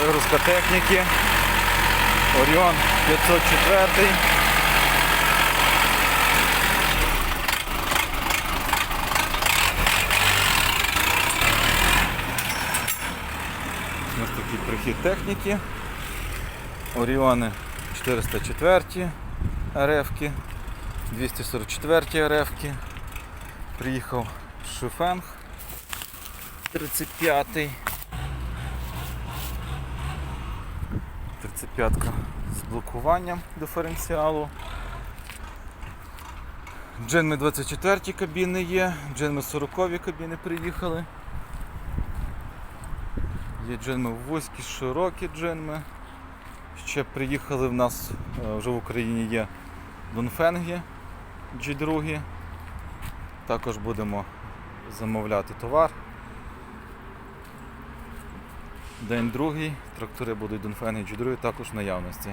Вигрузка техніки. Оріон 504. Ось такий прихід техніки. Оріони 404 РФ-ки, 244 РФ-ки. Приїхав Шифенг 35-й. 35-ка з блокуванням диференціалу. Дженми 24 кабіни є, дженми 40 кабіни приїхали. Є дженми вузькі, широкі дженми. Ще приїхали в нас е, вже в Україні є Дунфенги G2. Також будемо замовляти товар. День другий, трактори будуть Дунфенги G2 також в наявності.